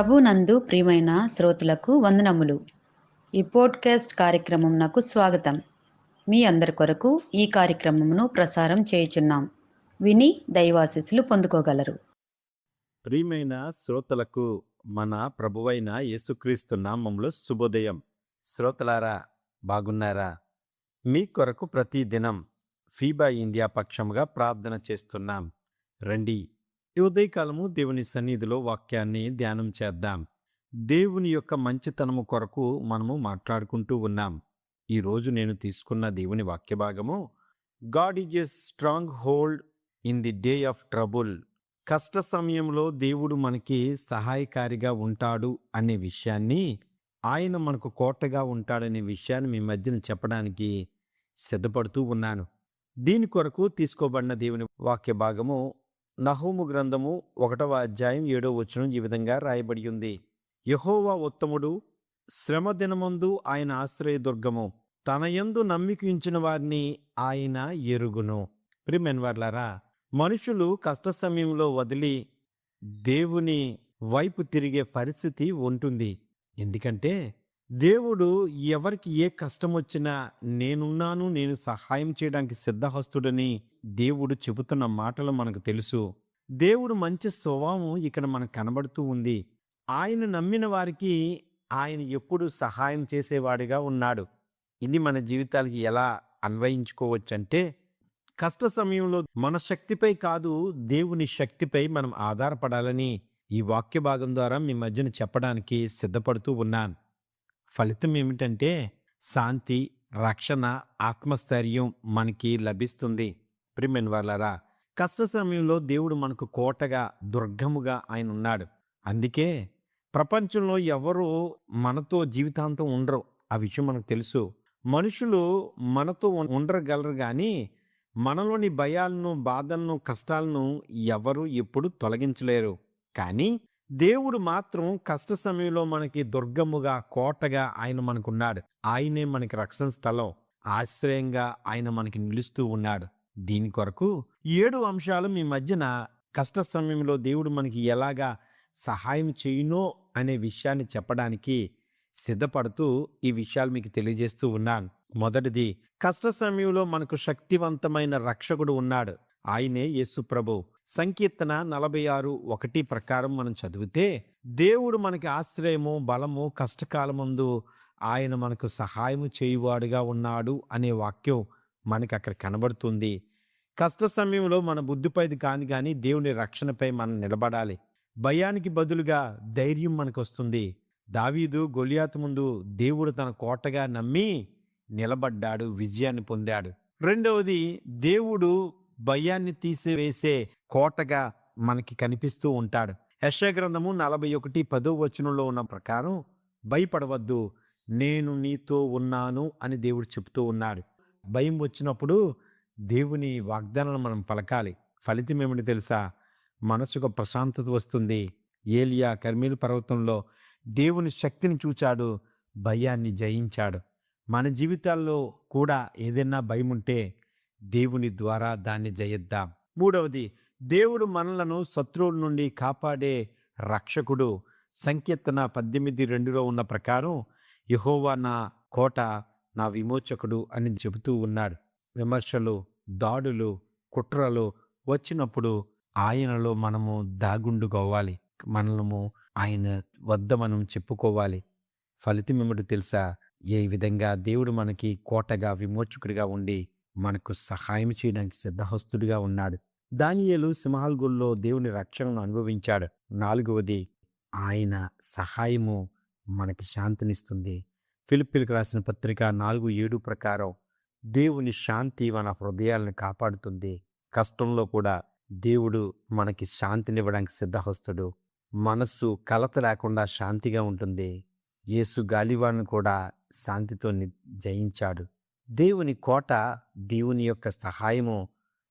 ప్రభునందు ప్రియమైన శ్రోతలకు వందనములు. ఈ పోడ్కాస్ట్ కార్యక్రమం నాకు స్వాగతం. మీ అందరి కొరకు ఈ కార్యక్రమమును ప్రసారం చేయుచున్నాం. విని దైవాశీస్సులు పొందుకోగలరు. ప్రియమైన శ్రోతలకు మన ప్రభువైన యేసుక్రీస్తు నామంలో శుభోదయం. శ్రోతలారా బాగున్నారా? మీ కొరకు ప్రతిదినం ఫీబా ఇండియా పక్షముగా ప్రార్థన చేస్తున్నాం. రండి ఈ ఉదయకాలము దేవుని సన్నిధిలో వాక్యాన్ని ధ్యానం చేద్దాం. దేవుని యొక్క మంచితనము కొరకు మనము మాట్లాడుకుంటూ ఉన్నాం. ఈరోజు నేను తీసుకున్న దేవుని వాక్య భాగము God is a strong hold in the day of trouble కష్ట సమయంలో దేవుడు మనకి సహాయకారిగా ఉంటాడు అనే విషయాన్ని ఆయన మనకు కోటగా ఉంటాడనే విషయాన్ని మీ మధ్యన చెప్పడానికి సిద్ధపడుతూ ఉన్నాను. దీని కొరకు తీసుకోబడిన దేవుని వాక్య భాగము నహోము గ్రంథము ఒకటవ అధ్యాయం ఏడో వచనం ఈ విధంగా రాయబడి ఉంది. యహోవా ఉత్తముడు శ్రమ దినమందు ఆయన ఆశ్రయదుర్గము. తన యందు నమ్మికించిన వారిని ఆయన ఎరుగును. ప్రిమెన్వర్లారా మనుషులు కష్ట సమయంలో వదిలి దేవుని వైపు తిరిగే పరిస్థితి ఉంటుంది. ఎందుకంటే దేవుడు ఎవరికి ఏ కష్టం వచ్చినా నేనున్నాను నేను సహాయం చేయడానికి సిద్ధహస్తుడని దేవుడు చెబుతున్న మాటలు మనకు తెలుసు. దేవుడు మంచి స్వభావం ఇక్కడ మనకు కనబడుతూ ఉంది. ఆయన నమ్మిన వారికి ఆయన ఎప్పుడు సహాయం చేసేవాడిగా ఉన్నాడు. ఇది మన జీవితాలకి ఎలా అన్వయించుకోవచ్చంటే కష్ట సమయంలో మన శక్తిపై కాదు దేవుని శక్తిపై మనం ఆధారపడాలని ఈ వాక్య భాగం ద్వారా మీ మధ్యన చెప్పడానికి సిద్ధపడుతూ ఉన్నాను. ఫలితం ఏమిటంటే శాంతి రక్షణ ఆత్మస్థైర్యం మనకి లభిస్తుంది. ప్రిమెన్వర్లరా కష్ట సమయంలో దేవుడు మనకు కోటగా దుర్గముగా ఆయన ఉన్నాడు. అందుకే ప్రపంచంలో ఎవరు మనతో జీవితాంతం ఉండరు. ఆ విషయం మనకు తెలుసు. మనుషులు మనతో ఉండగలరు కానీ మనలోని భయాలను బాధలను కష్టాలను ఎవరు ఎప్పుడు తొలగించలేరు. కానీ దేవుడు మాత్రం కష్ట సమయంలో మనకి దుర్గముగా కోటగా ఆయన మనకున్నాడు ఆయనే మనకి రక్షణ స్థలం. ఆశ్రయంగా ఆయన మనకి నిలుస్తూ ఉన్నాడు. దీని కొరకు ఏడు అంశాలు మీ మధ్యన కష్ట సమయంలో దేవుడు మనకి ఎలాగా సహాయం చేయునో అనే విషయాన్ని చెప్పడానికి సిద్ధపడుతూ ఈ విషయాలు మీకు తెలియజేస్తూ ఉన్నాను. మొదటిది కష్ట సమయంలో మనకు శక్తివంతమైన రక్షకుడు ఉన్నాడు. ఆయనే యేసు ప్రభు. సంకీర్తన నలభై ఆరు ఒకటి ప్రకారం మనం చదివితే దేవుడు మనకి ఆశ్రయము బలము కష్టకాలమందు ఆయన మనకు సహాయము చేయువాడుగా ఉన్నాడు అనే వాక్యం మనకి అక్కడ కనబడుతుంది. కష్ట సమయంలో మన బుద్ధిపైది కాని కానీ దేవుని రక్షణపై మనం నిలబడాలి. భయానికి బదులుగా ధైర్యం మనకు వస్తుంది దావీదు గొలియాతు ముందు దేవుడు తన కోటగా నమ్మి నిలబడ్డాడు విజయాన్ని పొందాడు. రెండవది దేవుడు భయాన్ని తీసివేసే కోటగా మనకి కనిపిస్తూ ఉంటాడు. యశగ్రంథము నలభై ఒకటి పదో వచనంలో ఉన్న ప్రకారం భయపడవద్దు నేను నీతో ఉన్నాను అని దేవుడు చెప్తూ ఉన్నాడు. భయం వచ్చినప్పుడు దేవుని వాగ్దానాలను మనం పలకాలి. ఫలితం ఏమిటి తెలుసా? మనసుకు ప్రశాంతత వస్తుంది. ఏలియా కర్మీలు పర్వతంలో దేవుని శక్తిని చూచాడు. భయాన్ని జయించాడు. మన జీవితాల్లో కూడా ఏదైనా భయం ఉంటే దేవుని ద్వారా దాన్ని జయిద్దాం. మూడవది దేవుడు మనలను శత్రువుల నుండి కాపాడే రక్షకుడు. సంకీర్తన పద్దెనిమిది రెండులో ఉన్న ప్రకారం యహోవా నా కోట నా విమోచకుడు అని చెబుతూ ఉన్నాడు. విమర్శలు దాడులు కుట్రలు వచ్చినప్పుడు ఆయనలో మనము దాగుండుకోవాలి. మనము ఆయన వద్ద మనం చెప్పుకోవాలి. ఫలితం ఏమిటో తెలుసా? ఏ విధంగా దేవుడు మనకి కోటగా విమోచకుడిగా ఉండి మనకు సహాయం చేయడానికి సిద్ధహస్తుడిగా ఉన్నాడు. దానియలు సింహాల్గుల్లో దేవుని రక్షణను అనుభవించాడు. నాలుగవది ఆయన సహాయము మనకి శాంతినిస్తుంది. ఫిలిపిలకు రాసిన పత్రిక నాలుగు ఏడు ప్రకారం దేవుని శాంతి మన హృదయాలను కాపాడుతుంది. కష్టంలో కూడా దేవుడు మనకి శాంతినివ్వడానికి సిద్ధహస్తుడు. మనస్సు కలత లేకుండా శాంతిగా ఉంటుంది. యేసు గాలివాను కూడా శాంతితో ని- జయించాడు. దేవుని కోట దేవుని యొక్క సహాయము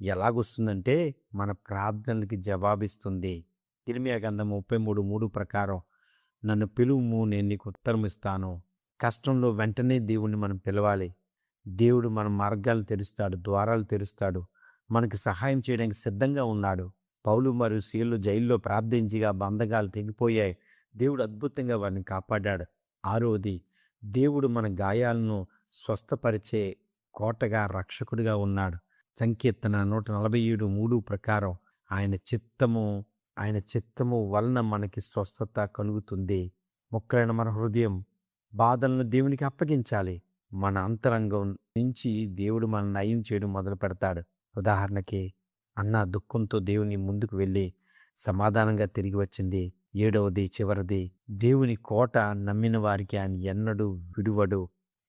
ఎలాగొస్తుందంటే మన ప్రార్థనలకి జవాబిస్తుంది. తిరిమియా గంధం ముప్పై మూడు మూడు ప్రకారం నన్ను పిలువుము నేను నీకు ఉత్తరం ఇస్తాను కష్టంలో వెంటనే దేవుణ్ణి మనం పిలవాలి. దేవుడు మన మార్గాలు తెరుస్తాడు ద్వారాలు తెరుస్తాడు. మనకి సహాయం చేయడానికి సిద్ధంగా ఉన్నాడు. పౌలు మరియు సీలు జైల్లో ప్రార్థించిగా బంధకాలు తెగిపోయాయి. దేవుడు అద్భుతంగా వారిని కాపాడాడు. ఆరోది దేవుడు మన గాయాలను స్వస్థపరిచే కోటగా రక్షకుడిగా ఉన్నాడు. సంకీర్తన నూట నలభై ఏడు మూడు ప్రకారం ఆయన చిత్తము ఆయన చిత్తము వలన మనకి స్వస్థత కలుగుతుంది. మొక్కలైన మన హృదయం బాధలను దేవునికి అప్పగించాలి. మన అంతరంగం నుంచి దేవుడు మన నయం చేయడం మొదలు పెడతాడు. ఉదాహరణకి అన్న దుఃఖంతో దేవుని ముందుకు వెళ్ళి సమాధానంగా తిరిగి వచ్చింది. ఏడవది చివరిది దేవుని కోట నమ్మిన వారికి ఆయన ఎన్నడూ విడువడు.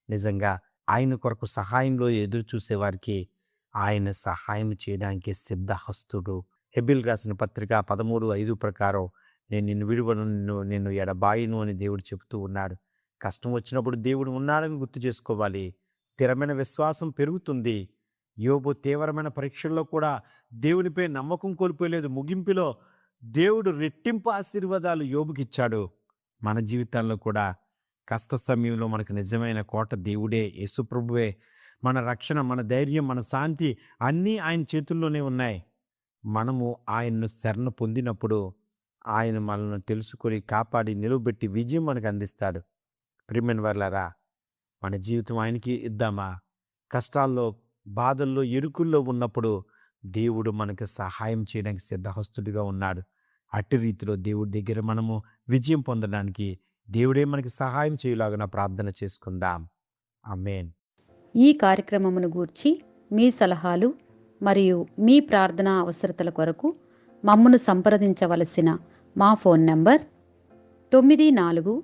నిజంగా ఆయన కొరకు సహాయంలో ఎదురు చూసేవారికి ఆయన సహాయం చేయడానికి సిద్ధహస్తుడు. హెబిల్ రాసిన పత్రిక పదమూడు ఐదు ప్రకారం నేను నిన్ను విడువను నిన్ను నిన్ను ఎడబాయిను అని దేవుడు చెబుతూ ఉన్నాడు. కష్టం వచ్చినప్పుడు దేవుడు ఉన్నాడని గుర్తు చేసుకోవాలి. స్థిరమైన విశ్వాసం పెరుగుతుంది. యోబు తీవ్రమైన పరీక్షల్లో కూడా దేవునిపై నమ్మకం కోల్పోలేదు. ముగింపులో దేవుడు రెట్టింపు ఆశీర్వాదాలు యోబుకి ఇచ్చాడు మన జీవితాల్లో కూడా కష్ట సమయంలో మనకు నిజమైన కోట దేవుడే. యేసుప్రభువే మన రక్షణ మన ధైర్యం మన శాంతి అన్నీ ఆయన చేతుల్లోనే ఉన్నాయి. మనము ఆయన్ను శరణ పొందినప్పుడు ఆయన మనల్ని తెలుసుకొని కాపాడి నిలబెట్టి విజయం మనకు అందిస్తాడు. ప్రియమైన వర్లారా మన జీవితం ఆయనకి ఇద్దామా? కష్టాల్లో బాధల్లో ఇరుకుల్లో ఉన్నప్పుడు దేవుడు మనకు సహాయం చేయడానికి సిద్ధహస్తుడిగా ఉన్నాడు. అట్టి రీతిలో దేవుడి దగ్గర మనము విజయం పొందడానికి దేవుడే మనకి సహాయం చేయలాగా ప్రార్థన చేసుకుందాం. అమేన్ ఈ కార్యక్రమమును గూర్చి మీ సలహాలు మరియు మీ ప్రార్థనా అవసరతల కొరకు మమ్మను సంప్రదించవలసిన మా ఫోన్ నంబర్ తొమ్మిది నాలుగు